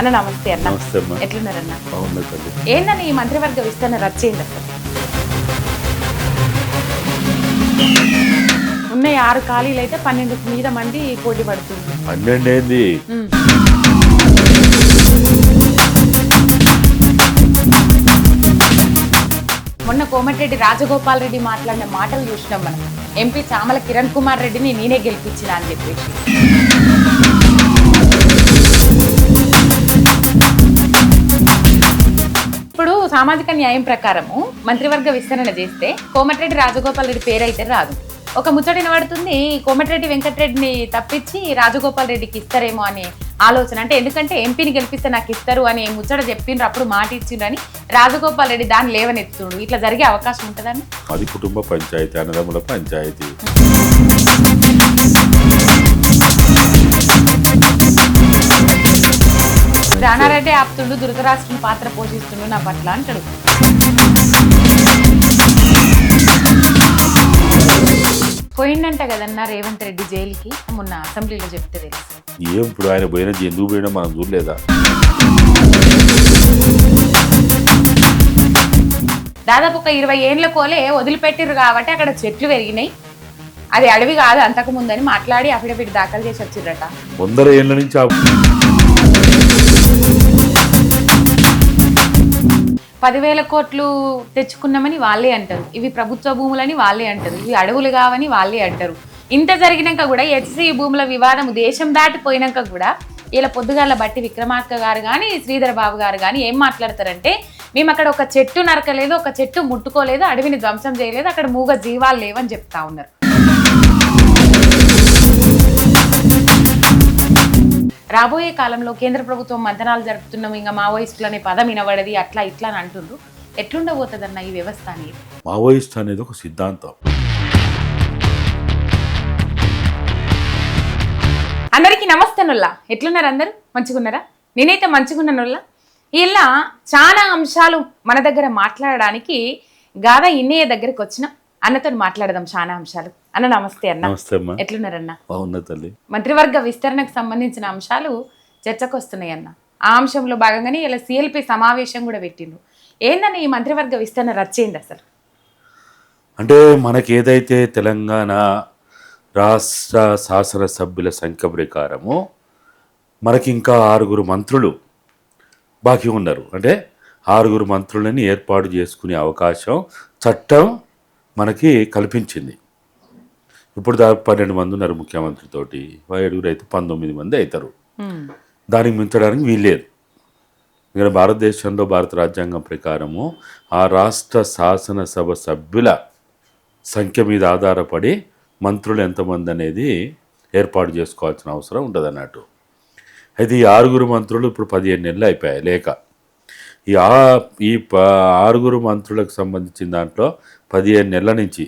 అన్న నమస్తే అన్న. నమస్తే అమ్మా. ఎట్లున్నారన్న తల్లి. ఏందన్న ఈ మంత్రివర్గ విస్తరణ రచ్చేయండి అసలు? ఉన్న ఈ ఆరు ఖాళీలు అయితే పన్నెండు మీద మంది పోటీ పడుతుంది పన్నెండు ఏంది? ఉమ్. మొన్న కోమటిరెడ్డి రాజగోపాల్ రెడ్డి మాట్లాడిన మాటలు చూసినాం మనం. ఎంపీ చామల కిరణ్ కుమార్ రెడ్డిని నేనే గెలిపించిన అని చెప్పేసి. సామాజిక న్యాయం ప్రకారము మంత్రివర్గ విస్తరణ చేస్తే కోమటిరెడ్డి రాజగోపాల్ రెడ్డి పేరు అయితే రాదు. ఒక ముచ్చటిన పడుతుంది కోమటిరెడ్డి వెంకటరెడ్డిని తప్పించి రాజగోపాల్ రెడ్డికి ఇస్తారేమో అనే ఆలోచన. అంటే ఎందుకంటే ఎంపీని గెలిపిస్తే నాకు ఇస్తారు అని ముచ్చట చెప్పిండ్రు అప్పుడు మాట ఇచ్చిండ్రని రాజగోపాల్ రెడ్డి దాన్ని లేవనెత్తుండు ఇట్లా జరిగే అవకాశం ఉంటుందని అది కుటుంబ పంచాయతీ అన్నదమ్ముల పంచాయతీ. జానారెడ్డి ఆప్తుండు పాత్ర పోషిస్తుండు నా పట్ల అంటాడు. పోయిందంట కదన్నా రేవంత్ రెడ్డి జైలుకి? మొన్న అసెంబ్లీలో చెప్తే తెలుసు. ఏం ఇప్పుడు ఆయన పోయినా ఎందుకు పోయినా మనం చూడలేదా? దాదాపు ఒక ఇరవై ఏండ్ల కోలే వదిలిపెట్టిర్రు కాబట్టి అక్కడ చెట్లు పెరిగినాయి. అది అడవి కాదు అంతకు ముందని మాట్లాడి అఫిడవిట్ దాఖలు చేసి వచ్చిర్రట. వందల ఏళ్ళ నుంచి పదివేల కోట్లు తెచ్చుకున్నామని వాళ్ళే అంటారు. ఇవి ప్రభుత్వ భూములని వాళ్ళే అంటారు. ఇవి అడవులు కావని వాళ్ళే అంటారు. ఇంత జరిగినాక కూడా హెచ్సి భూముల వివాదం దేశం దాటిపోయినాక కూడా ఇలా పొద్దుగాల బట్టి విక్రమార్క గారు కానీ శ్రీధర్ బాబు గారు కానీ ఏం మాట్లాడతారంటే మేము అక్కడ ఒక చెట్టు నరకలేదు ఒక చెట్టు ముట్టుకోలేదు అడవిని ధ్వంసం చేయలేదు అక్కడ మూగ జీవాలు లేవని చెప్తా ఉన్నారు. రాబోయే కాలంలో కేంద్ర ప్రభుత్వం మంతనాలు జరుపుతున్నాం ఇంకా మావోయిస్టులు అనే పదం వినబడది అట్లా ఇట్లా అని అంటుండ్రు. ఎట్లుండబోతుందన్న ఈ వ్యవస్థ అనేది? మావోయిస్ట్ అనేది ఒక సిద్ధాంతం. అందరికీ నమస్తే నుల్లా. ఎట్లున్నారు అందరూ? మంచిగున్నారా? నేనైతే మంచిగున్నా నుల్లా. ఇలా చాలా అంశాలు మన దగ్గర మాట్లాడడానికి గాదా ఇన్నయ్య దగ్గరికి వచ్చిన. అన్నతో మాట్లాడదాం చాలా అంశాలు. అన్న నమస్తే అన్న. నమస్తే అమ్మా. ఎట్లున్నారన్న? తల్లి. మంత్రివర్గ విస్తరణకు సంబంధించిన అంశాలు చర్చకు వస్తున్నాయి అన్న. ఆ అంశంలో భాగంగానే ఇలా సిఎల్పి సమావేశం కూడా పెట్టిండ్రు. ఏందన్న ఈ మంత్రివర్గ విస్తరణ రచ్చేయండి అసలు? అంటే మనకి ఏదైతే తెలంగాణ రాష్ట్ర శాసనసభ్యుల సంఖ్య ప్రకారము మనకి ఇంకా ఆరుగురు మంత్రులు బాకీ ఉన్నారు. అంటే ఆరుగురు మంత్రులని ఏర్పాటు చేసుకునే అవకాశం చట్టం మనకి కల్పించింది. ఇప్పుడు దాదాపు పన్నెండు మంది ఉన్నారు ముఖ్యమంత్రితోటి. ఏడుగురు అయితే పంతొమ్మిది మంది అవుతారు. దానికి మించడానికి వీల్లేదు. ఇక్కడ భారతదేశంలో భారత రాజ్యాంగం ప్రకారము ఆ రాష్ట్ర శాసనసభ సభ్యుల సంఖ్య మీద ఆధారపడి మంత్రులు ఎంతమంది అనేది ఏర్పాటు చేసుకోవాల్సిన అవసరం ఉంటుంది అన్నట్టు అయితే ఈ ఆరుగురు మంత్రులు ఇప్పుడు పదిహేను నెలలు అయిపోయాయి లేక. ఈ ఆ ఈ ఆరుగురు మంత్రులకు సంబంధించిన దాంట్లో పదిహేను నెలల నుంచి.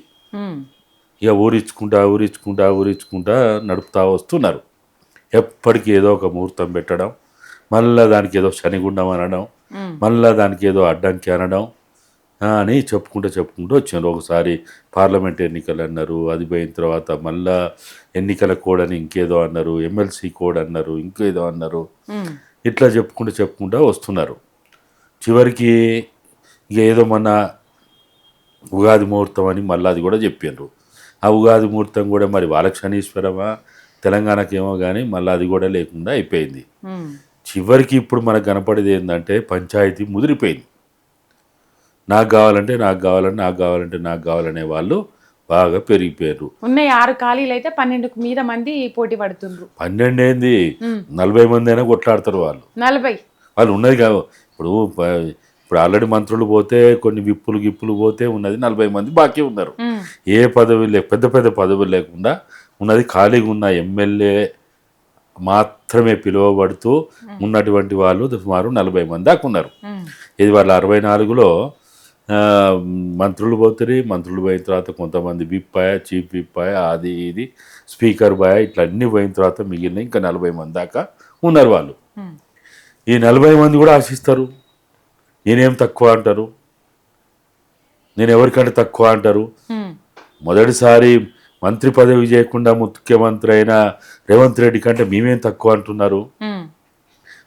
ఇక ఊరించుకుంటా ఊరించుకుంటా ఊరించుకుంటా నడుపుతా వస్తున్నారు ఎప్పటికీ ఏదో ఒక ముహూర్తం పెట్టడం మళ్ళా దానికి ఏదో శనిగుండం అనడం. మళ్ళా దానికి ఏదో అడ్డంకి అనడం అని చెప్పుకుంటూ చెప్పుకుంటూ వచ్చారు ఒకసారి పార్లమెంట్ ఎన్నికలు అన్నారు అది పోయిన తర్వాత మళ్ళా ఎన్నికల కోడ్ అని ఇంకేదో అన్నారు ఎమ్మెల్సీ కోడ్ అన్నారు ఇంకేదో అన్నారు. ఇట్లా చెప్పుకుంటూ చెప్పుకుంటూ వస్తున్నారు చివరికి ఇక ఏదో మొన్న ఉగాది ముహూర్తం అని మళ్ళీ అది కూడా చెప్పారు ఆ ఉగాది ముహూర్తం కూడా మరి వాళ్ళకి శనీశ్వరమా తెలంగాణకి ఏమో కానీ మళ్ళీ అది కూడా లేకుండా అయిపోయింది. చివరికి ఇప్పుడు మనకు కనపడేది ఏంటంటే పంచాయతీ ముదిరిపోయింది. నాకు కావాలంటే నాకు కావాలంటే నాకు కావాలంటే నాకు కావాలనే వాళ్ళు బాగా పెరిగిపోయారు ఉన్న ఈ ఆరు ఖాళీలు అయితే పన్నెండుకు మీద మంది పోటీ పడుతుండ్రు. పన్నెండు ఏంది. నలభై మంది అయినా కొట్లాడతారు వాళ్ళు. నలభై. వాళ్ళు ఉన్నది కాదు ఇప్పుడు ఇప్పుడు ఆల్రెడీ మంత్రులు పోతే కొన్ని విప్పులు గిప్పులు పోతే ఉన్నది నలభై మంది బాకీ ఉన్నారు. ఏ పదవి లే పెద్ద పెద్ద పదవులు లేకుండా ఉన్నది ఖాళీగా ఉన్న ఎమ్మెల్యే మాత్రమే పిలువబడుతూ ఉన్నటువంటి వాళ్ళు సుమారు నలభై మంది దాకా ఉన్నారు. ఇది వాళ్ళ అరవై నాలుగులో మంత్రులు పోతారు మంత్రులు పోయిన తర్వాత కొంతమంది విప్పాయ చీఫ్ విప్పాయ అది ఇది స్పీకర్ బాయ్ ఇట్లా అన్నీ పోయిన తర్వాత మిగిలిన ఇంకా నలభై మంది దాకా ఉన్నారు వాళ్ళు. ఈ నలభై మంది కూడా ఆశిస్తారు నేనేం తక్కువ అంటారు? నేను ఎవరికంటే తక్కువ అంటారు. మొదటిసారి మంత్రి పదవి చేయకుండా ముఖ్యమంత్రి అయిన రేవంత్ రెడ్డి కంటే మేమేం తక్కువ అంటున్నారు.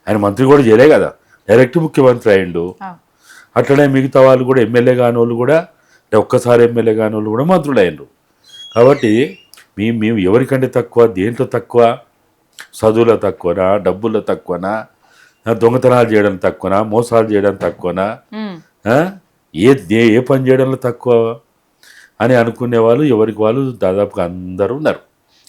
ఆయన మంత్రి కూడా చేయలే కదా. డైరెక్ట్ ముఖ్యమంత్రి అయిండు. అట్లనే మిగతా వాళ్ళు కూడా ఎమ్మెల్యే కాని వాళ్ళు కూడా అంటే ఒక్కసారి ఎమ్మెల్యే కాని వాళ్ళు కూడా మంత్రులు అయ్యారు కాబట్టి మీ మేము ఎవరికంటే తక్కువ దేంట్లో తక్కువ? చదువులో తక్కువనా? డబ్బుల్లో తక్కువనా? దొంగతనాలు చేయడం తక్కువనా? మోసాలు చేయడం తక్కువనా? ఏ- ఏ పని చేయడంలో తక్కువ అని అనుకునే వాళ్ళు ఎవరికి వాళ్ళు దాదాపుగా అందరూ ఉన్నారు.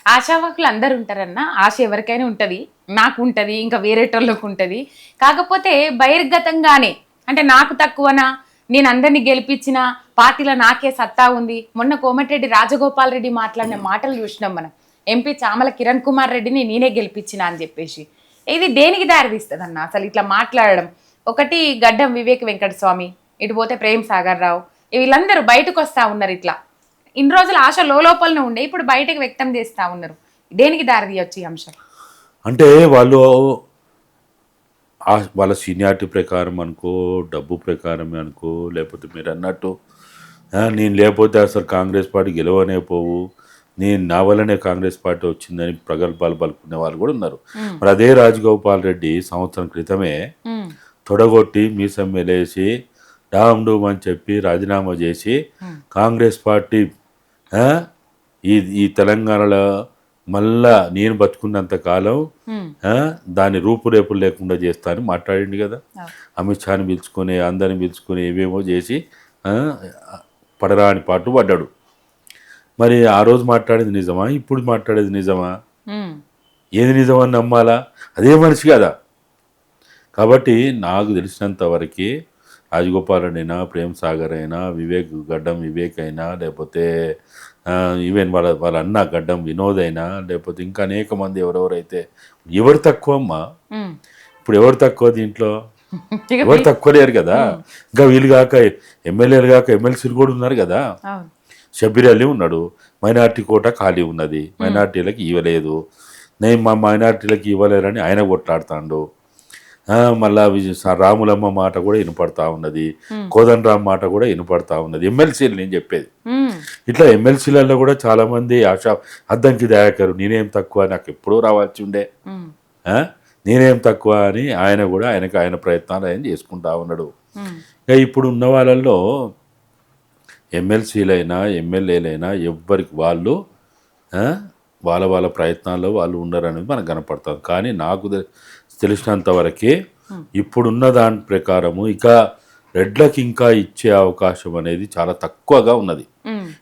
ఆశావాకులు అందరు ఉంటారన్న ఆశ ఎవరికైనా ఉంటది నాకు ఉంటది ఇంకా వేరేటోళ్ళకు ఉంటది. కాకపోతే బహిర్గతంగానే అంటే నాకు తక్కువనా నేను అందరినీ గెలిపించిన పార్టీలో నాకే సత్తా ఉంది. మొన్న కోమటిరెడ్డి రాజగోపాల్ రెడ్డి మాట్లాడిన మాటలు చూసినాం మనం. ఎంపీ చామల కిరణ్ కుమార్ రెడ్డిని నేనే గెలిపించిన అని చెప్పేసి. ఇది దేనికి దారితీస్తుంది అన్న అసలు ఇట్లా మాట్లాడడం. ఒకటి గడ్డం వివేక్ వెంకట స్వామి ఇటు పోతే ప్రేమ్ సాగర్ రావు. వీళ్ళందరూ బయటకు వస్తూ ఉన్నారు ఇట్లా. ఇన్ని రోజులు ఆశ లోపలనే ఉండే ఇప్పుడు బయటకు వ్యక్తం చేస్తూ ఉన్నారు. దేనికి దారి తీయొచ్చు ఈ అంశం? అంటే వాళ్ళు వాళ్ళ సీనియారిటీ ప్రకారం అనుకో డబ్బు ప్రకారం అనుకో లేకపోతే మీరు అన్నట్టు నేను లేకపోతే అసలు కాంగ్రెస్ పార్టీ గెలవనే పోవు. నేను నా వల్లనే కాంగ్రెస్ పార్టీ వచ్చిందని ప్రగల్భాలు పలుకునే వాళ్ళు కూడా ఉన్నారు. మరి అదే రాజగోపాల్ రెడ్డి సంవత్సరం క్రితమే తొడగొట్టి మీసం మెలేసి డామ్ డూమ్ అని చెప్పి రాజీనామా చేసి కాంగ్రెస్ పార్టీ ఈ ఈ తెలంగాణలో మళ్ళా నేను బతుకున్నంత కాలం దాని రూపురేపులు లేకుండా చేస్తా అని మాట్లాడిండు కదా. అమిత్ షాని పిలుచుకొని అందరిని పిలుచుకొని ఏవేమో చేసి పడరాని పాటు పడ్డాడు. మరి ఆ రోజు మాట్లాడేది నిజమా? ఇప్పుడు మాట్లాడేది నిజమా? ఏది నిజమని నమ్మాలా? అదే మనిషి కదా. కాబట్టి నాకు తెలిసినంత వరకు రాజగోపాల్ రెడ్డి అయినా ప్రేమ్ సాగర్ అయినా వివేక్ గడ్డం వివేక్ అయినా లేకపోతే ఈవెన్ వాళ్ళ వాళ్ళ అన్న గడ్డం వినోద్ అయినా లేకపోతే ఇంకా అనేక మంది ఎవరెవరైతే ఎవరు తక్కువ అమ్మా. ఇప్పుడు ఎవరు తక్కువ దీంట్లో? ఎవరు తక్కువ లేరు కదా. ఇంకా వీళ్ళు కాక ఎమ్మెల్యేలు కాక ఎమ్మెల్సీలు కూడా ఉన్నారు కదా. అలీ ఉన్నాడు. మైనార్టీ కోట ఖాళీ ఉన్నది. మైనార్టీలకు ఇవ్వలేదు. నేను మా మైనార్టీలకు ఇవ్వలేరని ఆయన కొట్లాడుతాడు. మళ్ళా రాములమ్మ మాట కూడా వినపడతా ఉన్నది. కోదండ రామ్ మాట కూడా వినపడతా ఉన్నది. ఎమ్మెల్సీలు నేను చెప్పేది. ఇట్లా ఎమ్మెల్సీలలో కూడా చాలా మంది ఆశా అద్దంకి దయాకరు నేనేం తక్కువ నాకు ఎప్పుడూ రావాల్సి ఉండే? నేనేం తక్కువ అని ఆయన కూడా ఆయనకు ఆయన ప్రయత్నాలు ఆయన చేసుకుంటా ఉన్నాడు. ఇక ఇప్పుడు ఉన్న వాళ్ళల్లో ఎమ్మెల్సీలైనా ఎమ్మెల్యేలైనా ఎవ్వరికి వాళ్ళు వాళ్ళ వాళ్ళ ప్రయత్నాల్లో వాళ్ళు ఉండరు అనేది మనకు కనపడుతుంది. కానీ నాకు తెలిసినంత వరకే ఇప్పుడున్న దాని ప్రకారము ఇక రెడ్లకి ఇంకా ఇచ్చే అవకాశం అనేది చాలా తక్కువగా ఉన్నది.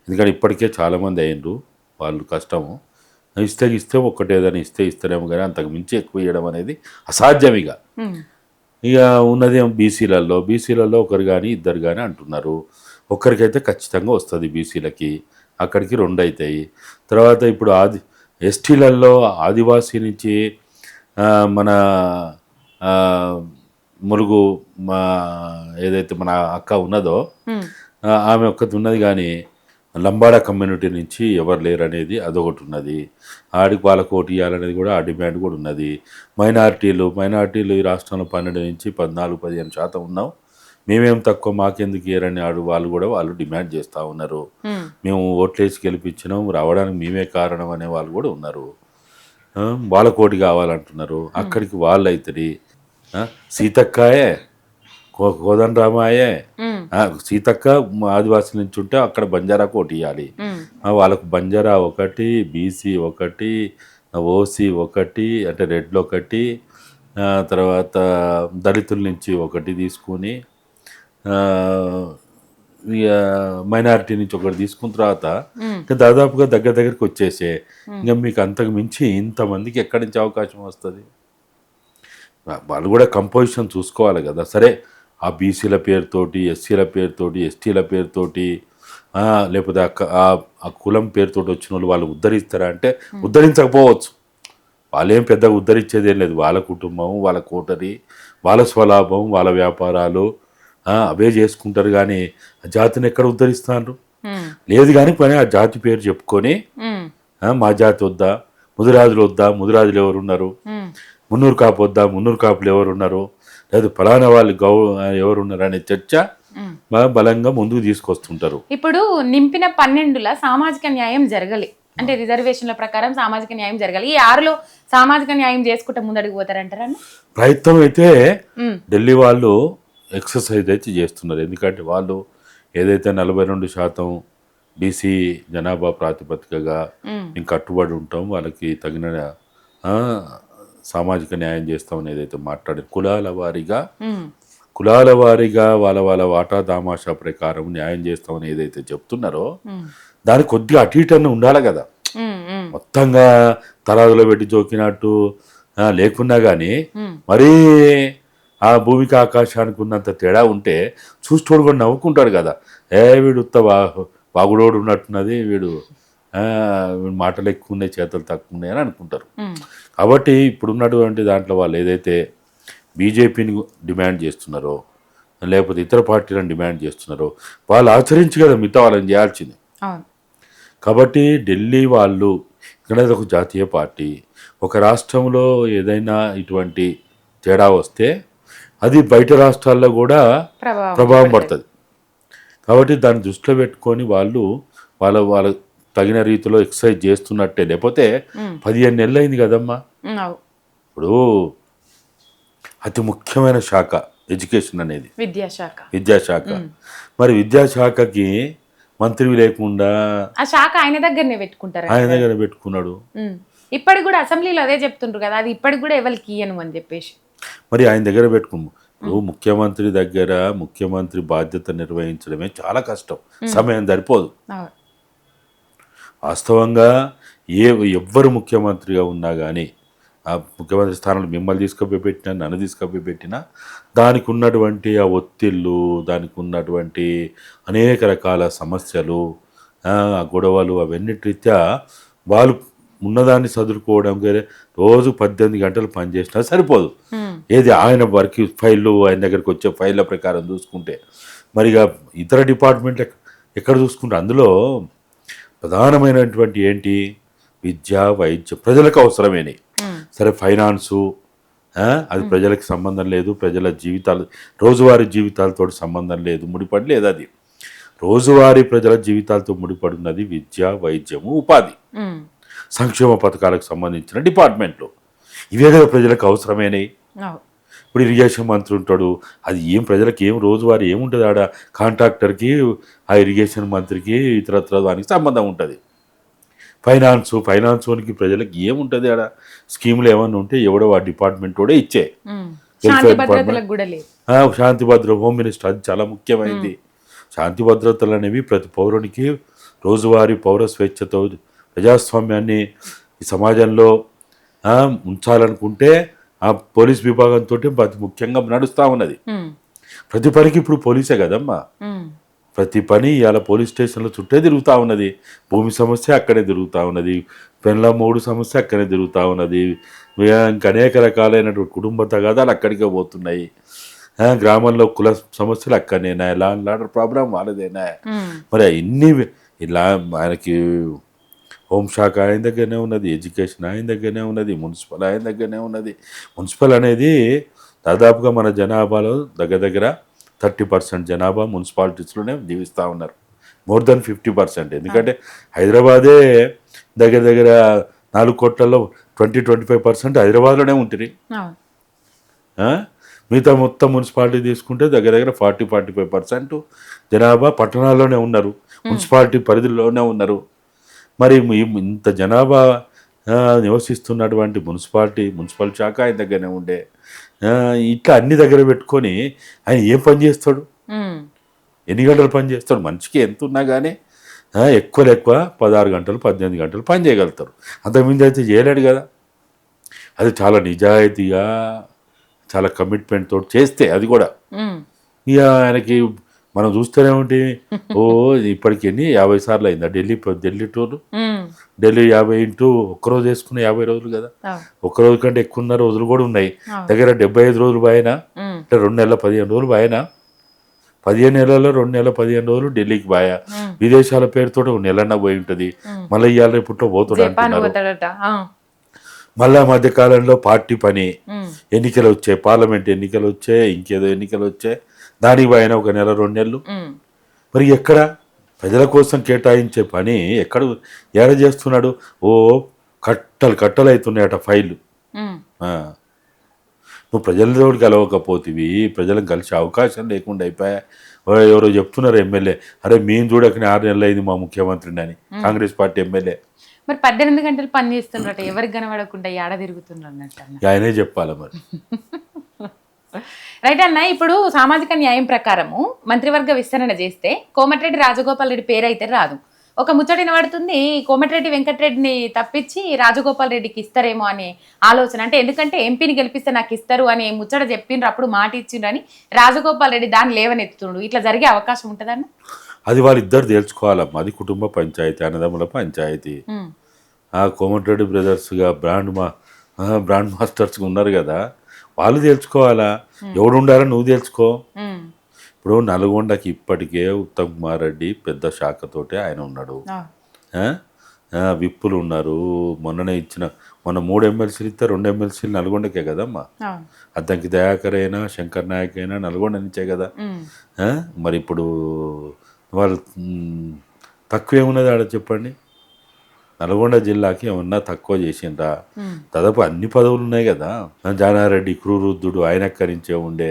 ఎందుకంటే ఇప్పటికే చాలామంది అయ్యిండ్రు వాళ్ళు కష్టము. ఇస్తే ఇస్తే ఒక్కటేదని ఇస్తే ఇస్తారేమో కానీ అంతకు మించి ఎక్కువ ఇవ్వడం అనేది అసాధ్యం ఇక. ఇక ఉన్నదేమో బీసీలలో బీసీలలో ఒకరు కానీ ఇద్దరు కానీ అంటున్నారు. ఒక్కరికైతే ఖచ్చితంగా వస్తుంది బీసీలకి. అక్కడికి రెండు అవుతాయి తర్వాత ఇప్పుడు ఆది ఎస్టీలలో ఆదివాసీ నుంచి మన ఆ, ములుగు మా ఏదైతే మన అక్క ఉన్నదో ఆమె ఒక్కటి ఉన్నది కానీ లంబాడా కమ్యూనిటీ నుంచి ఎవరు లేరు అనేది అదొకటి ఉన్నది. ఆడికి వాళ్ళకి ఓటు ఇవ్వాలనేది కూడా ఆ డిమాండ్ కూడా ఉన్నది. మైనార్టీలు మైనార్టీలు ఈ రాష్ట్రంలో పన్నెండు నుంచి పద్నాలుగు పదిహేను శాతం ఉన్నాం. మేమేం తక్కువ మాకెందుకు ఇయ్యరని ఆడు వాళ్ళు కూడా వాళ్ళు డిమాండ్ చేస్తూ ఉన్నారు. మేము ఓట్లేసి గెలిపించినాం రావడానికి మేమే కారణం అనే వాళ్ళు కూడా ఉన్నారు. ఆ, వాళ్ళకి ఓటు కావాలంటున్నారు. అక్కడికి వాళ్ళు అవుతుంది సీతక్కాయే కోదండరామాయే సీతక్క ఆదివాసుల నుంచి ఉంటే అక్కడ బంజారాకు ఓటు ఇవ్వాలి వాళ్ళకు బంజారా ఒకటి బీసీ ఒకటి ఓసీ ఒకటి అంటే రెడ్లు ఒకటి తర్వాత దళితుల నుంచి ఒకటి తీసుకుని మైనారిటీ నుంచి ఒకటి తీసుకున్న తర్వాత ఇంకా దాదాపుగా దగ్గర దగ్గరికి వచ్చేసే ఇంకా మీకు అంతకు మించి ఇంతమందికి ఎక్కడి నుంచి అవకాశం వస్తుంది? వాళ్ళు కూడా కంపోజిషన్ చూసుకోవాలి కదా. సరే ఆ బీసీల పేరుతోటి ఎస్సీల పేరుతోటి ఎస్టీల పేరుతోటి లేకపోతే ఆ కులం పేరుతోటి వచ్చిన వాళ్ళు వాళ్ళు ఉద్ధరిస్తారా? అంటే ఉద్ధరించకపోవచ్చు. వాళ్ళేం పెద్దగా ఉద్ధరించేది ఏం లేదు. వాళ్ళ కుటుంబం వాళ్ళ కోటరి వాళ్ళ స్వలాభం వాళ్ళ వ్యాపారాలు అవే చేసుకుంటారు కానీ ఆ జాతిని ఎక్కడ ఉద్ధరిస్తారు లేదు కానీ పని ఆ జాతి పేరు చెప్పుకొని మా జాతి వద్దా? ముదిరాజులు వద్దా? ముదిరాజులు ఎవరు ఉన్నారు? మున్నూరు కాపు వద్దా? మున్నూరు కాపులు ఎవరు ఉన్నారు? లేదు ఫలానా వాళ్ళు గౌ ఎవరు ఉన్నారు అనే చర్చ బలంగా ముందుకు తీసుకొస్తుంటారు. ఇప్పుడు నింపిన పన్నెండుల సామాజిక న్యాయం జరగలే. అంటే రిజర్వేషన్ల ప్రకారం సామాజిక న్యాయం జరగాలి. ఈ ఆరులో సామాజిక న్యాయం చేసుకుంటే ముందడుగు పోతారంటారా? ప్రయత్నం అయితే ఢిల్లీ వాళ్ళు ఎక్సర్సైజ్ అయితే చేస్తున్నారు. ఎందుకంటే వాళ్ళు ఏదైతే నలభై రెండు శాతం బీసీ జనాభా ప్రాతిపదికగా మేము. కట్టుబడి ఉంటాం వాళ్ళకి తగిన సామాజిక న్యాయం చేస్తామని ఏదైతే మాట్లాడి కులాల వారీగా కులాల వారీగా వాళ్ళ వాళ్ళ వాటా దామాషా ప్రకారం న్యాయం చేస్తామని ఏదైతే చెప్తున్నారో దానికి కొద్దిగా అటు ఇటు అన్న ఉండాలి కదా. మొత్తంగా తరాదులో పెట్టి జోకినట్టు లేకున్నా కానీ మరీ ఆ భూమికి ఆకాశానికి ఉన్నంత తేడా ఉంటే చూస్తోడు కూడా నవ్వుకుంటాడు కదా. ఏ వీడు ఉత్త వాగుడోడు ఉన్నట్టున్నది వీడు మాటలు ఎక్కువ ఉన్నాయి చేతలు తక్కువ ఉన్నాయి అని అనుకుంటారు. కాబట్టి ఇప్పుడున్నటువంటి దాంట్లో వాళ్ళు ఏదైతే బీజేపీని డిమాండ్ చేస్తున్నారో లేకపోతే ఇతర పార్టీలను డిమాండ్ చేస్తున్నారో వాళ్ళు ఆచరించి కదా మిగతా వాళ్ళని చేయాల్సింది. కాబట్టి ఢిల్లీ వాళ్ళు ఇక్కడ ఒక జాతీయ పార్టీ ఒక రాష్ట్రంలో ఏదైనా ఇటువంటి తేడా వస్తే అది బయట రాష్ట్రాల్లో కూడా ప్రభావం పడుతుంది. కాబట్టి దాన్ని దృష్టిలో పెట్టుకొని వాళ్ళు వాళ్ళ వాళ్ళ తగిన రీతిలో ఎక్సర్సైజ్ చేస్తున్నట్టే. లేకపోతే పదిహేను నెలలు అయింది కదమ్మా ఇప్పుడు అతి ముఖ్యమైన శాఖ ఎడ్యుకేషన్ అనేది. విద్యాశాఖ. విద్యాశాఖ. మరి విద్యాశాఖకి మంత్రివి లేకుండా ఆ శాఖ ఆయన దగ్గరనే పెట్టుకుంటారు ఆయన దగ్గర పెట్టుకున్నాడు. ఇప్పటికి కూడా అసెంబ్లీలో అదే చెప్తుండ్రు కదా అది ఇప్పటికి కూడా ఎవరికి ఇయ్యను అని చెప్పేసి. మరి ఆయన దగ్గర పెట్టుకున్నాం ఇప్పుడు ముఖ్యమంత్రి దగ్గర ముఖ్యమంత్రి బాధ్యత నిర్వహించడమే చాలా కష్టం. సమయం సరిపోదు. వాస్తవంగా ఏ ఎవ్వరు ముఖ్యమంత్రిగా ఉన్నా కానీ ఆ ముఖ్యమంత్రి స్థానంలో మిమ్మల్ని తీసుకుపోయి పెట్టినా నన్ను తీసుకుపోయి పెట్టినా దానికి ఉన్నటువంటి ఆ ఒత్తిళ్ళు దానికి ఉన్నటువంటి అనేక రకాల సమస్యలు గొడవలు అవన్నీ రీత్యా వాళ్ళు ఉన్నదాన్ని చదువుకోవడం రోజు పద్దెనిమిది గంటలు పనిచేసినా సరిపోదు. ఏది ఆయన వర్క్ ఫైళ్ళు ఆయన దగ్గరికి వచ్చే ఫైళ్ళ ప్రకారం చూసుకుంటే. మరి ఇతర డిపార్ట్మెంట్ ఎక్కడ చూసుకుంటే అందులో ప్రధానమైనటువంటి ఏంటి? విద్య వైద్యం ప్రజలకు అవసరమేని. సరే ఫైనాన్సు అది ప్రజలకు సంబంధం లేదు ప్రజల జీవితాలు రోజువారీ జీవితాలతో సంబంధం లేదు ముడిపడి లేదు అది. రోజువారీ ప్రజల జీవితాలతో ముడిపడి ఉన్నది విద్య వైద్యము ఉపాధి. సంక్షేమ పథకాలకు సంబంధించిన డిపార్ట్మెంట్లు. ఇవే కదా ప్రజలకు అవసరమైనవి అవు ఇప్పుడు ఇరిగేషన్ మంత్రి ఉంటాడు. అది ఏం ప్రజలకు ఏం రోజువారీ ఏముంటుంది ఆడ? కాంట్రాక్టర్కి ఆ ఇరిగేషన్ మంత్రికి ఇతరత్ర దానికి సంబంధం ఉంటుంది. ఫైనాన్స్ ఫైనాన్స్ వానికి ప్రజలకు ఏముంటుంది ఆడ? స్కీములు ఏమన్నా ఉంటే ఎవడో ఆ డిపార్ట్మెంట్ కూడా ఇచ్చే. శాంతి భద్ర హోమ్ మినిస్టర్ అది చాలా ముఖ్యమైనది శాంతి భద్రతలు అనేవి ప్రతి పౌరునికి రోజువారీ పౌర స్వేచ్ఛతో ప్రజాస్వామ్యాన్ని ఈ సమాజంలో ఉంచాలనుకుంటే ఆ పోలీస్ విభాగంతో అతి ముఖ్యంగా నడుస్తూ ఉన్నది. ప్రతి పనికి ఇప్పుడు పోలీసే కదమ్మా. ప్రతి పని ఇవాళ పోలీస్ స్టేషన్లో చుట్టే తిరుగుతూ ఉన్నది. భూమి సమస్య అక్కడే తిరుగుతూ ఉన్నది. పెళ్ళ మూడు సమస్య అక్కడే తిరుగుతూ ఉన్నది. ఇంకా అనేక రకాలైనటువంటి కుటుంబ తగాదాలు అక్కడికే పోతున్నాయి. గ్రామంలో కుల సమస్యలు అక్కడనేనా లా అండ్ ఆర్డర్ ప్రాబ్లం వాళ్ళదేనా? మరి ఇన్ని ఇలా ఆయనకి హోంశాఖ ఆయన దగ్గరనే ఉన్నది ఎడ్యుకేషన్ ఆయన దగ్గరనే ఉన్నది మున్సిపల్ ఆయన దగ్గరనే ఉన్నది. మున్సిపల్ అనేది దాదాపుగా మన జనాభాలో దగ్గర దగ్గర థర్టీ పర్సెంట్ జనాభా మున్సిపాలిటీస్లోనే జీవిస్తూ ఉన్నారు. More than fifty percent. ఎందుకంటే హైదరాబాదే దగ్గర దగ్గర నాలుగు కోట్లలో ట్వంటీ ట్వంటీ ఫైవ్ పర్సెంట్ హైదరాబాద్లోనే ఉంటుంది? మిగతా మొత్తం మున్సిపాలిటీ తీసుకుంటే దగ్గర దగ్గర ఫార్టీ ఫార్టీ ఫైవ్ పర్సెంట్ జనాభా పట్టణాల్లోనే ఉన్నారు. మున్సిపాలిటీ పరిధిలోనే ఉన్నారు. మరి ఇంత జనాభా నివసిస్తున్నటువంటి మున్సిపాలిటీ మున్సిపల్ శాఖ ఆయన దగ్గరనే ఉండే. ఇట్లా అన్ని దగ్గర పెట్టుకొని ఆయన ఏం పని చేస్తాడు? ఎన్ని గంటలు పని చేస్తాడు? మనిషికి ఎంత ఉన్నా కానీ ఎక్కువ ఎక్కువ పదహారు గంటలు పద్దెనిమిది గంటలు పని చేయగలుగుతారు. అంతకుమించి అయితే చేయలేడు కదా. అది చాలా నిజాయితీగా చాలా కమిట్మెంట్ తోటి చేస్తే అది కూడా. ఇక ఆయనకి మనం చూస్తూనే ఉంటే ఓ ఇప్పటికి ఎన్ని? యాభై సార్లు అయిందా? ఢిల్లీ ఢిల్లీ టూర్ ఢిల్లీ యాభై ఇంటూ ఒక్కరోజు వేసుకున్న యాభై రోజులు కదా. ఒక్క రోజు కంటే ఎక్కువ రోజులు కూడా ఉన్నాయి. దగ్గర డెబ్బై ఐదు రోజులు బాయనా? అంటే రెండు నెలల పదిహేను రోజులు బాయనా? పదిహేను నెలల్లో రెండు నెలల పదిహేను రోజులు ఢిల్లీకి బాయా? విదేశాల పేరుతో ఒక నెలన్న పోయి ఉంటుంది. మళ్ళీ ఇవాళ రేపుట్లో పోతాడు అంటున్నారు. మళ్ళా మధ్య కాలంలో పార్టీ పని. ఎన్నికలు వచ్చాయి. పార్లమెంట్ ఎన్నికలు వచ్చాయి. ఇంకేదో ఎన్నికలు వచ్చాయి. దానికి పోయిన ఒక నెల రెండు నెలలు. మరి ఎక్కడ? ప్రజల కోసం కేటాయించే పని ఎక్కడ ఏడ చేస్తున్నాడు? ఓ కట్టలు కట్టలు అవుతున్నాయట ఫైళ్ళు ఉమ్, ఆ. నువ్వు ప్రజలతో కలవకపోతివి ప్రజలకు కలిసే అవకాశం లేకుండా అయిపోయా. ఎవరో చెప్తున్నారు ఎమ్మెల్యే. అరే మేము చూడకనే ఆరు నెలలు అయింది మా ముఖ్యమంత్రిని అని. Congress party MLA. మరి పద్దెనిమిది గంటలు పని చేస్తుండ్రట ఎవరికి కనబడకుండా ఏడ అన్న. ఆయనే చెప్పాలి మరి. రైట్ అన్న ఇప్పుడు సామాజిక న్యాయం ప్రకారము మంత్రివర్గ విస్తరణ చేస్తే కోమటిరెడ్డి రాజగోపాల్ రెడ్డి పేరు అయితే రాదు. ఒక ముచ్చట పడుతుంది కోమటిరెడ్డి వెంకటరెడ్డిని తప్పించి రాజగోపాల్ రెడ్డికి ఇస్తారేమో అనే ఆలోచన. అంటే ఎందుకంటే ఎంపీని గెలిపిస్తే నాకు ఇస్తారు అని ముచ్చట చెప్పిండ్రు అప్పుడు మాట ఇచ్చిండ్రు అని రాజగోపాల్ రెడ్డి దాన్ని లేవనెత్తుతుండు. ఇట్లా జరిగే అవకాశం ఉంటుందన్న అది వాళ్ళిద్దరు తేల్చుకోవాలమ్మా. అది కుటుంబ పంచాయతీ అన్నదమ్ముల పంచాయతీ. ఆ కోమటిరెడ్డి బ్రదర్స్గా బ్రాండ్ మా బ్రాండ్ మాస్టర్స్ ఉన్నారు కదా. వాళ్ళు తేల్చుకోవాలా? ఎవడు ఉండాలో నువ్వు తేల్చుకో. ఉమ్, ఇప్పుడు నల్గొండకి ఇప్పటికే ఉత్తమ్ కుమార్ రెడ్డి పెద్ద శాఖతోటే ఆయన ఉన్నాడు. విప్పులు ఉన్నారు. మొన్ననే ఇచ్చిన మొన్న మూడు ఎమ్మెల్సీలు ఇస్తే రెండు ఎమ్మెల్సీలు నల్గొండకే కదమ్మా. అద్దంకి దయాకర్ అయినా శంకర్ నాయక్ అయినా నల్గొండ నుంచే కదా? మరి ఇప్పుడు వాళ్ళు మ్, తక్కువ ఏమున్నది ఆడ చెప్పండి? నల్గొండ జిల్లాకి ఏమన్నా తక్కువ చేసిండ్రా? దాదాపు అన్ని పదవులు ఉన్నాయి కదా. జానారెడ్డి క్రూరుద్ధుడు ఆయన నుంచే ఉండే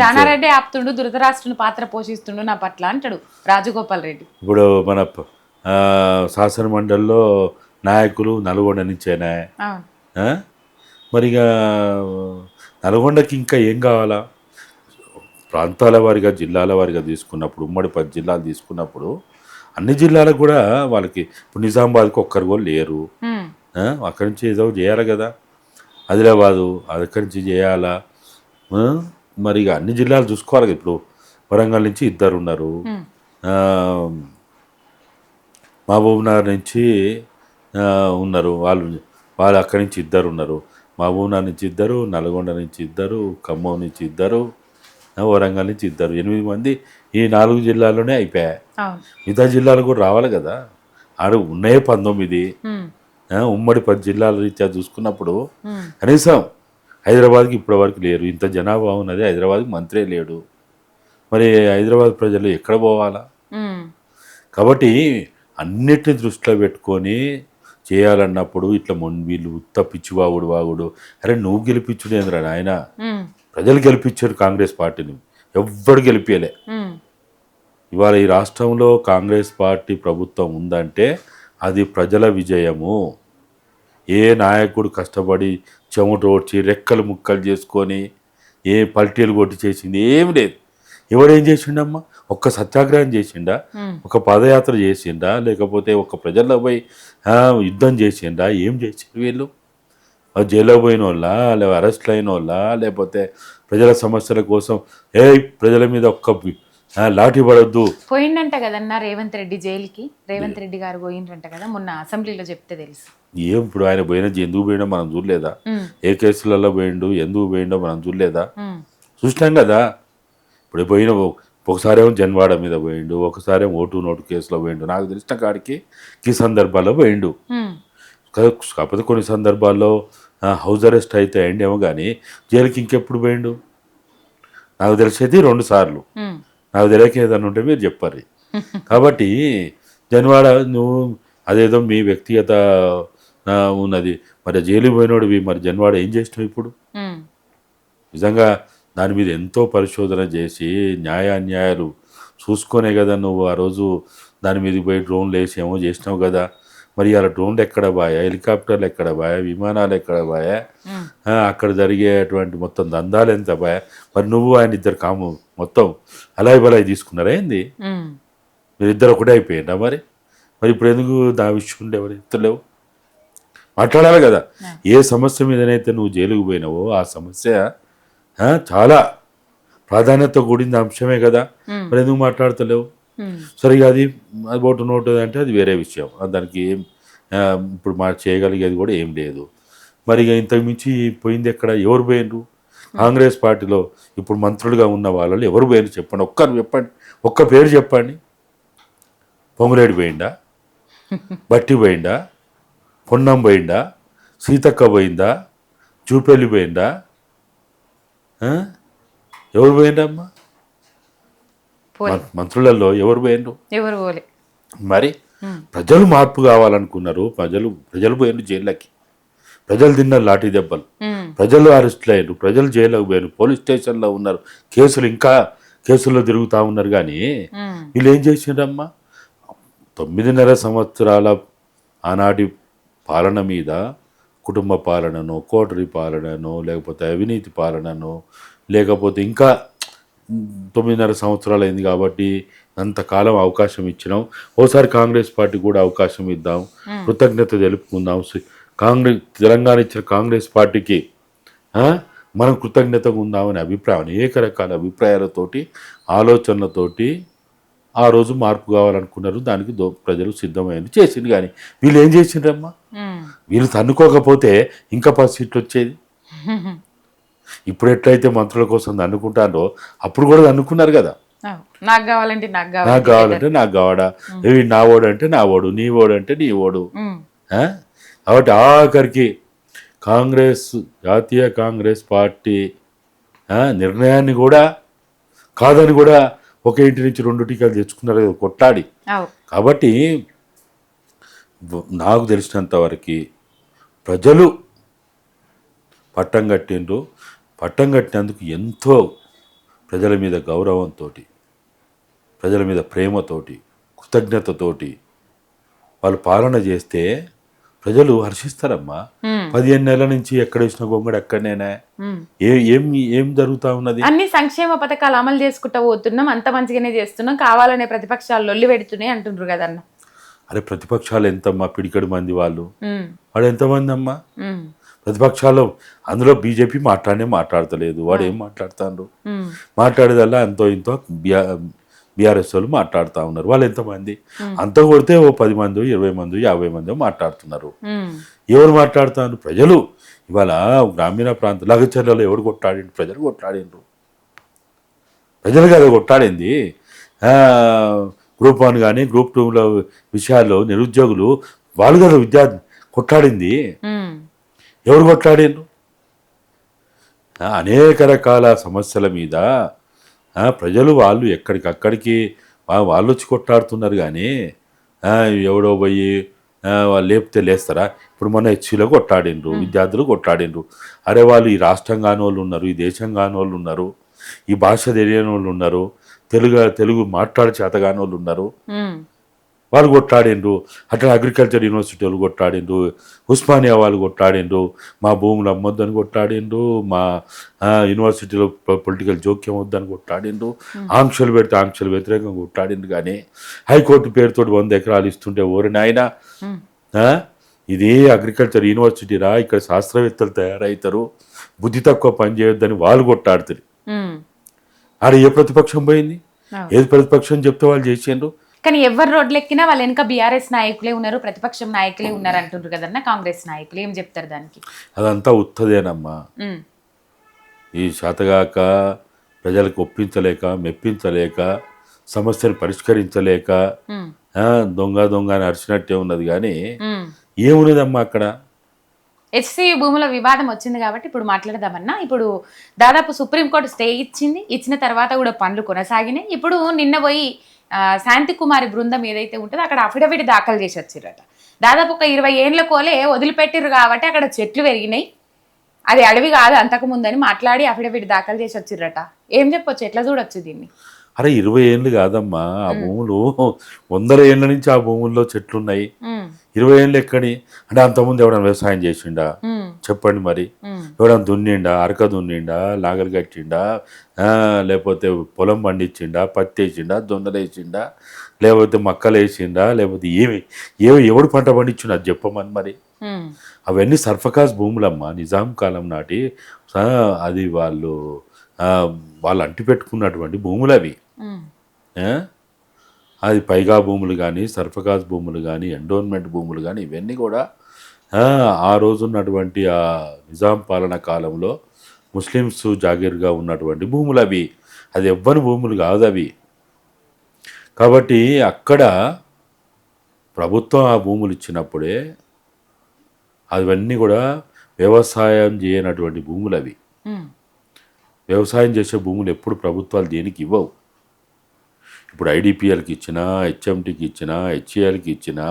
జానారెడ్డి ఆప్తుండు ధృతరాష్ట్రుని పాత్ర పోషిస్తుండు నా పట్ల అంటాడు రాజగోపాల్ రెడ్డి. ఇప్పుడు మన శాసన మండలిలో నాయకులు నల్గొండ నుంచేనా? మరి నల్గొండకి ఇంకా ఏం కావాలా? ప్రాంతాల వారిగా జిల్లాల వారిగా తీసుకున్నప్పుడు ఉమ్మడి పది జిల్లాలు తీసుకున్నప్పుడు అన్ని జిల్లాలకు కూడా వాళ్ళకి ఇప్పుడు నిజామాబాద్కి ఒక్కరు కూడా లేరు? అక్కడి నుంచి ఏదో చేయాలి కదా. ఆదిలాబాదు అక్కడి నుంచి చేయాలా? మరి అన్ని జిల్లాలు చూసుకోవాలి కదా ఇప్పుడు. వరంగల్ నుంచి ఇద్దరు ఉన్నారు. మహబూబ్నగర్ నుంచి ఉన్నారు. వాళ్ళు వాళ్ళు అక్కడి నుంచి ఇద్దరు ఉన్నారు. మహబూబ్నగర్ నుంచి ఇద్దరు నల్గొండ నుంచి ఇద్దరు ఖమ్మం నుంచి ఇద్దరు వరంగల్ నుంచి ఇద్దరు. ఎనిమిది మంది ఈ నాలుగు జిల్లాల్లోనే అయిపోయాయి. మిగతా జిల్లాలు కూడా రావాలి కదా. ఆడ ఉన్నాయే పంతొమ్మిది. ఉమ్మడి పది జిల్లాల రీత్యా చూసుకున్నప్పుడు కనీసం హైదరాబాద్కి ఇప్పటివరకు లేరు. ఇంత జనాభా ఉన్నది. హైదరాబాద్కి మంత్రే లేడు. మరి హైదరాబాద్ ప్రజలు ఎక్కడ పోవాలా? కాబట్టి అన్నిటిని దృష్టిలో పెట్టుకొని చేయాలన్నప్పుడు ఇట్లా వీళ్ళు ఉత్త పిచ్చివాగుడు వాగుడు. అరే నువ్వు గెలిపించుడేంద్రా నాయన? ప్రజలు గెలిపించారు కాంగ్రెస్ పార్టీని. ఎవ్వడు గెలిపించలే ఉమ్, ఇవాళ ఈ రాష్ట్రంలో కాంగ్రెస్ పార్టీ ప్రభుత్వం ఉందంటే అది ప్రజల విజయము. ఏ నాయకుడు కష్టపడి చెమటోడ్చి రెక్కలు ముక్కలు చేసుకొని ఏ పల్టీలు కొట్టి చేసింది ఏం లేదు. ఎవడేం చేసిండమ్మా? ఒక్క సత్యాగ్రహం చేసిండా? ఒక పాదయాత్ర చేసిండా? లేకపోతే ఒక ప్రజల్లో పోయి యుద్ధం చేసిండా? ఏం చేసిండు వీళ్ళు? జైల్లో పోయిన వాళ్ళ లేకపోతే అరెస్ట్లు అయిన వాళ్ళ లేకపోతే ప్రజల సమస్యల కోసం ఏ ప్రజల మీద ఒక్క లాఠీ పడద్దు. పోయిండంట కదన్నా రేవంత్ రెడ్డి జైలుకి. రేవంత్ రెడ్డి గారు పోయిండ్రంట కదా మొన్న అసెంబ్లీలో చెప్తే తెలుసు. ఏం ఇప్పుడు ఆయన పోయిన ఎందుకు పోయినా మనం చూడలేదా? ఏ కేసులలో పోయిండు ఎందుకు పోయిండో మనం చూడలేదా? చూసినాం కదా. ఇప్పుడు పోయిన ఒకసారి ఏమో జన్వాడ మీద పోయిండు ఒకసారి ఏమో ఓటు నోటు కేసులో పోయిండు. నాకు తెలిసిన కాడికి ఈ సందర్భాల్లో పోయిండు. కాకపోతే కొన్ని సందర్భాల్లో హౌస్ అరెస్ట్ అయితే అయిండేమో కానీ జైలుకి ఇంకెప్పుడు పోయిండు? నాకు తెలిసేది రెండు సార్లు. నాకు తెలియక ఏదైనా ఉంటే మీరు చెప్పారు కాబట్టి జన్వాడ నువ్వు అదేదో మీ వ్యక్తిగత ఉన్నది. మరి జైలు పోయినోడివి మరి జన్వాడ ఏం చేసినావు ఇప్పుడు? నిజంగా దాని మీద ఎంతో పరిశోధన చేసి న్యాయాన్యాయాలు చూసుకొనే కదా నువ్వు. ఆ రోజు దాని మీద పోయి డ్రోన్లు వేసి ఏమో చేసినావు కదా. మరి అలా డ్రోన్లు ఎక్కడ బాయా హెలికాప్టర్లు ఎక్కడ బాయా విమానాలు ఎక్కడ బాయా అక్కడ జరిగేటువంటి మొత్తం దందాలు ఎంత బాయా మరి నువ్వు ఆయన ఇద్దరు కాము మొత్తం అలాయి బలాయి తీసుకున్నారా ఏంది? ఉమ్, మీరిద్దరు ఒకటే అయిపోయిందా మరి? మరి ఇప్పుడు ఎందుకు దా విషయం ఉండేవారు ఎత్తలేవు. మాట్లాడాలి కదా. ఏ సమస్య మీదనైతే నువ్వు జైలుకు పోయినావో ఆ సమస్య చాలా ప్రాధాన్యత కూడిన అంశమే కదా. మరి ఎందుకు మాట్లాడతలేవు? సరిగా అది అది ఓటు నోటు అంటే అది వేరే విషయం. దానికి ఏం ఇప్పుడు మా చేయగలిగేది కూడా ఏం లేదు. మరి ఇక పోయింది ఎక్కడ? ఎవరు పోయినరు? కాంగ్రెస్ పార్టీలో ఇప్పుడు మంత్రులుగా ఉన్న వాళ్ళు ఎవరు పోయినరు చెప్పండి? ఒక్కరు చెప్పండి. ఒక్క పేరు చెప్పండి. పొంగులేడు పోయిందా బట్టి పోయిందా పొన్నం పోయిందా సీతక్క పోయిందా? చూపెళ్ళి పోయిందా? ఎవరు పోయిండమ్మా మంత్రులలో ఎవరు పోయిండ్రు? ఎవరు పోలే. మరి ప్రజలు మార్పు కావాలనుకున్నారు. ప్రజలు ప్రజలు పోయిండ్రు జైళ్ళకి. ప్రజలు తిన్నారు లాఠీ దెబ్బలు. ప్రజలు అరెస్ట్లు అయ్యారు ప్రజలు జైలుకు పోయారు పోలీస్ స్టేషన్లో ఉన్నారు. కేసులు ఇంకా కేసుల్లో తిరుగుతూ ఉన్నారు కానీ వీళ్ళు ఏం చేసిండ్రమ్మా? తొమ్మిదిన్నర సంవత్సరాల ఆనాటి పాలన మీద కుటుంబ పాలనను కోటరి పాలనను లేకపోతే అవినీతి పాలనను లేకపోతే ఇంకా తొమ్మిదిన్నర సంవత్సరాలు అయింది కాబట్టి అంతకాలం అవకాశం ఇచ్చినాం. ఓసారి కాంగ్రెస్ పార్టీ కూడా అవకాశం ఇద్దాం. కృతజ్ఞత తెలుపుకుందాం. కాంగ్రెస్ తెలంగాణ ఇచ్చిన కాంగ్రెస్ పార్టీకి మనం కృతజ్ఞతగా ఉందామనే అభిప్రాయం అనేక రకాల అభిప్రాయాలతోటి ఆలోచనలతోటి ఆ రోజు మార్పు కావాలనుకున్నారు. దానికి దో ప్రజలు సిద్ధమైంది చేసింది కానీ వీళ్ళు ఏం చేసిండ్రమ్మా? వీళ్ళు తన్నుకోకపోతే ఇంకా పది సీట్లు వచ్చేది. ఇప్పుడు ఎట్లయితే మంత్రుల కోసం అనుకుంటారో అప్పుడు కూడా అనుకున్నారు కదా. నాకు కావాలంటే నాకు నాకు కావాలి కావాలంటే నాకు కావాడా ఏవి నా ఓడు అంటే నా ఓడు నీ ఓడు అంటే నీ ఓడు? కాబట్టి ఆఖరికి కాంగ్రెస్ జాతీయ కాంగ్రెస్ పార్టీ నిర్ణయాన్ని కూడా కాదని కూడా ఒక ఇంటి నుంచి రెండు టీకాలు తెచ్చుకున్నారు కదా కొట్లాడి. కాబట్టి నాకు తెలిసినంత వరకు ప్రజలు పట్టం కట్టిండ్రు పట్టం కట్టినందుకు ఎంతో ప్రజల మీద గౌరవంతో ప్రజల మీద ప్రేమతోటి కృతజ్ఞతతోటి వాళ్ళు పాలన చేస్తే ప్రజలు హర్షిస్తారమ్మా. పదిహేను నెలల నుంచి ఎక్కడ వేసిన గొంగడు అక్కడనేనా. ఏ ఏం జరుగుతా ఉన్నది? అన్ని సంక్షేమ పథకాలు అమలు చేసుకుంటూ పోతున్నాం. అంత మంచిగానే చేస్తున్నాం. కావాలనే ప్రతిపక్షాలు లొల్లి పెడుతున్నాయి అంటుండ్రు కదన్న. అరే ప్రతిపక్షాలు ఎంతమ్మా? పిడికడి మంది వాళ్ళు. వాడు ఎంతమంది అమ్మా? ప్రతిపక్షాలు అందులో బీజేపీ మాట్లాడనే మాట్లాడతలేదు. వాడు ఏం మాట్లాడుతాండ్రు? ఉమ్, మాట్లాడేదల్లా ఎంతో ఇంతో బీఆర్ఎస్ వాళ్ళు మాట్లాడుతూ ఉన్నారు. వాళ్ళు ఎంతమంది? అంత కొడితే ఓ పది మంది ఇరవై మంది యాభై మంది మాట్లాడుతున్నారు. ఎవరు మాట్లాడుతున్నారు ప్రజలు. ఇవాళ గ్రామీణ ప్రాంత లగచర్లలో ఎవరు కొట్లాడిండ్రు? ప్రజలు కొట్లాడిండ్రు. ప్రజలు కదా కొట్లాడింది. ఆ, గ్రూప్ వన్ కానీ గ్రూప్ టూలో విషయాల్లో నిరుద్యోగులు వాళ్ళు కదా విద్యా కొట్లాడింది. ఎవరు కొట్లాడిండ్రు ఆ, అనేక రకాల సమస్యల మీద ప్రజలు వాళ్ళు ఎక్కడికక్కడికి వాళ్ళు వచ్చి కొట్లాడుతున్నారు కానీ ఎవడో పోయి వాళ్ళు లేపితే లేస్తారా? ఇప్పుడు మొన్న హెచ్సిలో కొట్లాడిండ్రు విద్యార్థులు కొట్లాడిండ్రు అరే వాళ్ళు ఈ రాష్ట్రం కాని వాళ్ళు ఉన్నారు ఈ దేశం కాని వాళ్ళు ఉన్నారు ఈ భాష తెలియని వాళ్ళు ఉన్నారు తెలుగు తెలుగు మాట్లాడే చేత కాని వాళ్ళు ఉన్నారు. వాళ్ళు కొట్లాడిండ్రు. అట్లా అగ్రికల్చర్ యూనివర్సిటీ వాళ్ళు కొట్లాడిండ్రు. ఉస్మానియా వాళ్ళు కొట్లాడిండ్రు. మా భూములు అమ్మొద్దని కొట్లాడిండ్రు. మా యూనివర్సిటీలో పొలిటికల్ జోక్యం వద్దని కొట్లాడిండ్రు. ఆంక్షలు పెడితే ఆంక్షలు వ్యతిరేకంగా కొట్లాడిండ్రు కానీ హైకోర్టు పేరుతో వంద ఎకరాలు ఇస్తుంటే ఓరి నాయన ఉమ్, ఇది అగ్రికల్చర్ యూనివర్సిటీ రా ఇక్కడ శాస్త్రవేత్తలు తయారవుతారు బుద్ధి తక్కువ పని చేయొద్దని వాళ్ళు కొట్లాడుతారు ఉమ్. ఆడ ఏ ప్రతిపక్షం పోయింది. ఏది ప్రతిపక్షం చెప్తే వాళ్ళు చేసిండ్రు? కానీ ఎవరు రోడ్లు ఎక్కినా వాళ్ళ వెనక బీఆర్ఎస్ నాయకులే ఉన్నారు ప్రతిపక్షం నాయకులే ఉన్నారు అంటుండ్రు కదన్న కాంగ్రెస్ నాయకులు. ఏం చెప్తారు దానికి? అదంతా ఉత్తదేనమ్మా. ఈ శాతగాక ప్రజలకు ఒప్పించలేక మెప్పించలేక సమస్యను పరిష్కరించలేక దొంగ దొంగ అని అరిచినట్టే ఉన్నది కానీ. ఏమున్నదమ్మా అక్కడ? హెచ్సి భూముల వివాదం వచ్చింది కాబట్టి ఇప్పుడు మాట్లాడదామన్నా. ఇప్పుడు దాదాపు సుప్రీంకోర్టు స్టే ఇచ్చింది. ఇచ్చిన తర్వాత కూడా పనులు కొనసాగినాయి. ఇప్పుడు నిన్న పోయి శాంతి కుమారి బృందం ఏదైతే ఉంటుందో అక్కడ అఫిడవిట్ దాఖలు చేసి వచ్చిర్రట. దాదాపు ఒక ఇరవై ఏండ్ల కోలే వదిలిపెట్టిర్రు కాబట్టి అక్కడ చెట్లు పెరిగినాయి. అది అడవి కాదు అంతకుముందని మాట్లాడి అఫిడవిట్ దాఖలు చేసి వచ్చిర్రట. ఏం చెప్పొచ్చు? ఎట్లా చూడొచ్చు దీన్ని? అరే ఇరవై ఏళ్ళు కాదమ్మా. ఆ భూములు వందల ఏళ్ళ నుంచి ఆ భూముల్లో చెట్లు ఉన్నాయి ఉమ్, ఇరవై ఏళ్ళు ఎక్కడి? అంటే అంతకుముందు ఎవడన్నా వ్యవసాయం చేసిండా? చెప్పండి మరి. ఎవడన్నా దున్నిండా అరక దున్నిండా నాగలి కట్టిండా లేకపోతే పొలం పండించిండా పత్తి వేసిండా జొన్నలు వేసిండా లేకపోతే మక్కలు వేసిండా లేకపోతే ఏమి ఏమి ఎవడు పంట పండించిండు అది చెప్పమని మరి. అవన్నీ సర్ఫకాజ్ భూములమ్మా నిజాం కాలం నాటి అది వాళ్ళు వాళ్ళు అంటి పెట్టుకున్నటువంటి భూములు అవి? అది పైగా భూములు కానీ సర్ఫకాజ్ భూములు కానీ ఎండోన్మెంట్ భూములు కానీ ఇవన్నీ కూడా ఆ, ఆ రోజు ఉన్నటువంటి ఆ నిజాం పాలన కాలంలో ముస్లిమ్స్ జాగీర్గా ఉన్నటువంటి భూములు అవి. అది ఎవ్వని భూములు కాదు అవి. కాబట్టి అక్కడ ప్రభుత్వం ఆ భూములు ఇచ్చినప్పుడే అవన్నీ కూడా వ్యవసాయం చేయనటువంటి భూములు అవి. వ్యవసాయం చేసే భూములు ఎప్పుడు ప్రభుత్వాలు దేనికి ఇవ్వవు. ఇప్పుడు ఐడిపిఎల్కి ఇచ్చినా హెచ్ఎంటీకి ఇచ్చినా హెచ్ఏఎల్కి ఇచ్చినా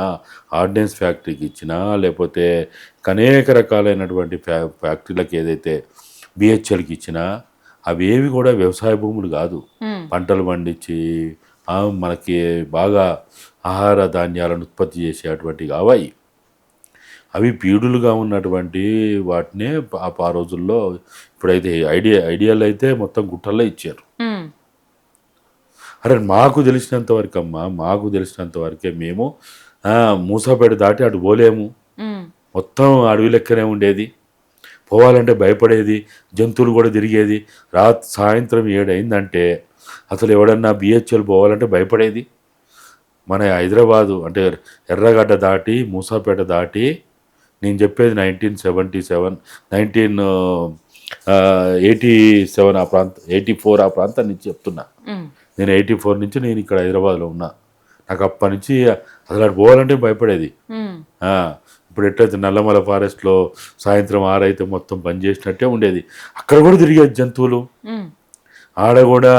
ఆర్డినెన్స్ ఫ్యాక్టరీకి ఇచ్చినా లేకపోతే అనేక రకాలైనటువంటి ఫ్యా ఫ్యాక్టరీలకు ఏదైతే బిహెచ్ఎల్కి ఇచ్చినా అవి ఏవి కూడా వ్యవసాయ భూములు కాదు. పంటలు పండించి మనకి బాగా ఆహార ధాన్యాలను ఉత్పత్తి చేసేటువంటి కావాయి అవి పీడులుగా ఉన్నటువంటి వాటినే ఆ రోజుల్లో ఇప్పుడైతే ఐడియా ఐడియల్ అయితే మొత్తం గుట్టల్లో ఇచ్చారు. అరే మాకు తెలిసినంత వరకు అమ్మా మాకు తెలిసినంత వరకే మేము మూసాపేట దాటి అటు పోలేము. మొత్తం అడవి లెక్కనే ఉండేది. పోవాలంటే భయపడేది జంతువులు కూడా తిరిగేది. రాత్ సాయంత్రం ఏడైందంటే అసలు ఎవడన్నా బిహెచ్ఎల్ పోవాలంటే భయపడేది. మన హైదరాబాదు అంటే ఎర్రగడ్డ దాటి మూసాపేట దాటి నేను చెప్పేది nineteen seventy seven nineteen eighty seven ఆ ప్రాంతం ఎయిటీ ఫోర్ ఆ ప్రాంతం నుంచి చెప్తున్నా. నేను ఎయిటీ ఫోర్ నుంచి నేను ఇక్కడ హైదరాబాద్లో ఉన్నా. నాకు అప్పటి నుంచి అసలు అటు పోవాలంటే భయపడేది. ఇప్పుడు ఎట్లయితే నల్లమల ఫారెస్ట్లో సాయంత్రం ఆరైతే మొత్తం బంద్ చేసినట్టే ఉండేది. అక్కడ కూడా తిరిగేది జంతువులు. ఆడ కూడా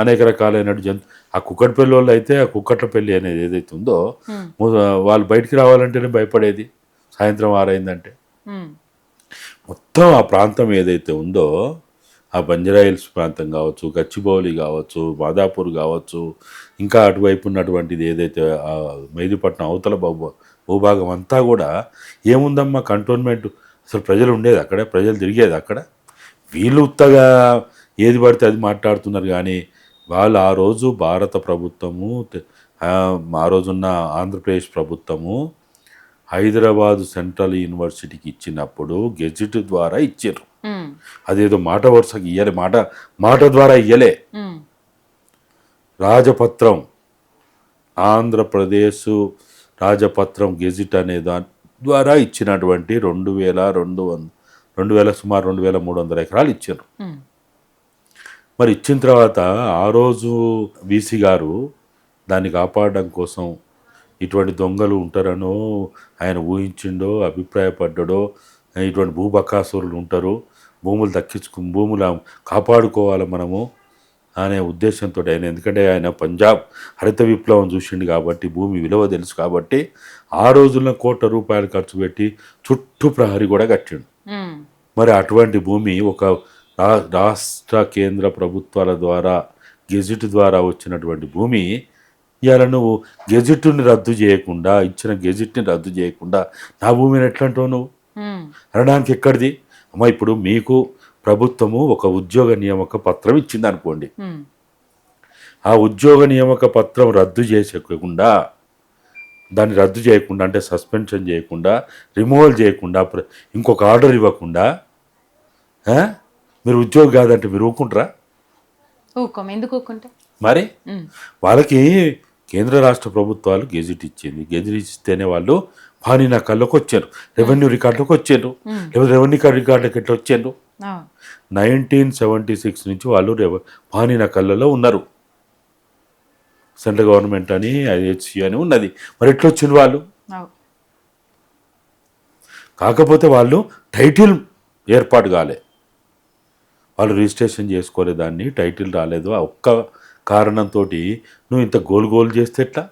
అనేక రకాలైన జంతు ఆ కుక్కటి పెళ్ళి వాళ్ళు అయితే ఆ కుక్కట్ల పెళ్ళి అనేది ఏదైతే ఉందో వాళ్ళు బయటికి రావాలంటేనే భయపడేది. సాయంత్రం ఆరైందంటే. మొత్తం ఆ ప్రాంతం ఏదైతే ఉందో ఆ బంజరా హిల్స్ ప్రాంతం కావచ్చు గచ్చిబౌలి కావచ్చు మాదాపూర్ కావచ్చు ఇంకా అటువైపు ఉన్నటువంటిది ఏదైతే మైదీపట్నం మెహదీపట్నం అవతల భూభాగం అంతా కూడా ఏముందమ్మా కంటోన్మెంట్? అసలు ప్రజలు ఉండేది అక్కడే ప్రజలు తిరిగేది అక్కడ? వీళ్ళు ఉత్తగా ఏది పడితే అది మాట్లాడుతున్నారు కానీ వాళ్ళు ఆ రోజు భారత ప్రభుత్వము ఆ రోజున్న ఆంధ్రప్రదేశ్ ప్రభుత్వము హైదరాబాద్ సెంట్రల్ యూనివర్సిటీకి ఇచ్చినప్పుడు గెజిట్ ద్వారా ఇచ్చారు. అదేదో మాట వరుసకి ఇయ్యలే మాట మాట ద్వారా ఇయ్యలే. రాజపత్రం ఆంధ్రప్రదేశ్ రాజపత్రం గెజిట్ అనే దాని ద్వారా ఇచ్చినటువంటి రెండు వేల రెండు వంద రెండు వేల సుమారు రెండు వేల మూడు వందల ఎకరాలు ఇచ్చారు. మరి ఇచ్చిన తర్వాత ఆ రోజు వీసీ గారు దాన్ని కాపాడడం కోసం ఇటువంటి దొంగలు ఉంటారనో ఆయన ఊహించిండో అభిప్రాయపడ్డాడో ఇటువంటి భూబకాసురులు ఉంటారు. భూములు దక్కించుకు భూములు కాపాడుకోవాలి మనము అనే ఉద్దేశంతో ఆయన. ఎందుకంటే ఆయన పంజాబ్ హరిత విప్లవం చూసిండు కాబట్టి భూమి విలువ తెలుసు కాబట్టి ఆ రోజుల్లో కోట్ల రూపాయలు ఖర్చు పెట్టి చుట్టూ ప్రహరీ కూడా కట్టిండు. మరి అటువంటి భూమి ఒక రా- రాష్ట్ర కేంద్ర ప్రభుత్వాల ద్వారా గెజిట్ ద్వారా వచ్చినటువంటి భూమి ఇవాళ నువ్వు గెజిట్ని రద్దు చేయకుండా ఇచ్చిన గెజిట్ని రద్దు చేయకుండా నా భూమిని ఎట్లా అంటావు నువ్వు? అనడానికి ఎక్కడిది? అమ్మ ఇప్పుడు మీకు ప్రభుత్వము ఒక ఉద్యోగ నియామక పత్రం ఇచ్చింది అనుకోండి ఆ ఉద్యోగ నియామక పత్రం రద్దు చేసేయకుండా దాన్ని రద్దు చేయకుండా అంటే సస్పెన్షన్ చేయకుండా రిమూవల్ చేయకుండా ఇంకొక ఆర్డర్ ఇవ్వకుండా? మీరు ఉద్యోగం కాదంటే మీరు ఊరుకుంటారా? ఊకోం ఎందుకు ఊకుంటా మరి? వాళ్ళకి కేంద్ర రాష్ట్ర ప్రభుత్వాలు గెజిట్ ఇచ్చింది. గెజిట్ ఇస్తేనే వాళ్ళు పానీ నక్కల్లోకి వచ్చారు. రెవెన్యూ రికార్డులకు వచ్చారు. లేకపోతే రెవెన్యూ రికార్డులకు ఎట్లా వచ్చారు? నైన్టీన్ సెవెంటీ సిక్స్ నుంచి వాళ్ళు రెవ పానీ నకళ్ళలో ఉన్నారు. సెంట్రల్ గవర్నమెంట్ అని ఐహెచ్సి అని ఉన్నది. మరి ఎట్లా వచ్చింది వాళ్ళు? కాకపోతే వాళ్ళు టైటిల్ ఏర్పాటు కాలే. వాళ్ళు రిజిస్ట్రేషన్ చేసుకోలే దాన్ని టైటిల్ రాలేదు. ఒక్క కారణంతో నువ్వు ఇంత గోల్ గోల్ చేస్తే ఎట్లా.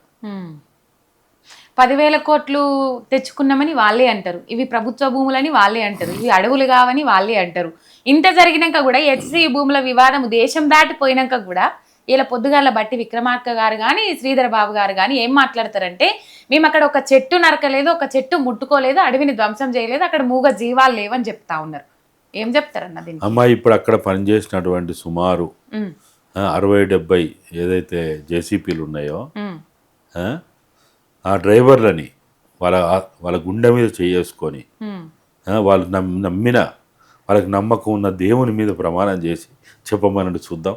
పదివేల కోట్లు తెచ్చుకున్నామని వాళ్ళే అంటారు. ఇవి ప్రభుత్వ భూములని వాళ్ళే అంటారు. ఇవి అడవులు కావని వాళ్ళే అంటారు. ఇంత జరిగినాక కూడా హెచ్సి భూముల వివాదం దేశం దాటిపోయినాక కూడా ఇలా పొద్దుగాల బట్టి విక్రమార్క గారు కానీ శ్రీధర్ బాబు గారు కానీ ఏం మాట్లాడతారంటే మేము అక్కడ ఒక చెట్టు నరకలేదు ఒక చెట్టు ముట్టుకోలేదు అడవిని ధ్వంసం చేయలేదు అక్కడ మూగ జీవాలు లేవని చెప్తా ఉన్నారు. ఏం చెప్తారన్న దీనికి? అమ్మాయి ఇప్పుడు అక్కడ పనిచేసినటువంటి సుమారు అరవై డెబ్బై ఏదైతే జేసీపీలు ఉన్నాయో ఆ, డ్రైవర్లని వాళ్ళ వాళ్ళ గుండె మీద చేసుకొని వాళ్ళు నమ్ నమ్మిన వాళ్ళకి నమ్మకం ఉన్న దేవుని మీద ప్రమాణం చేసి చెప్పమనండి చూద్దాం.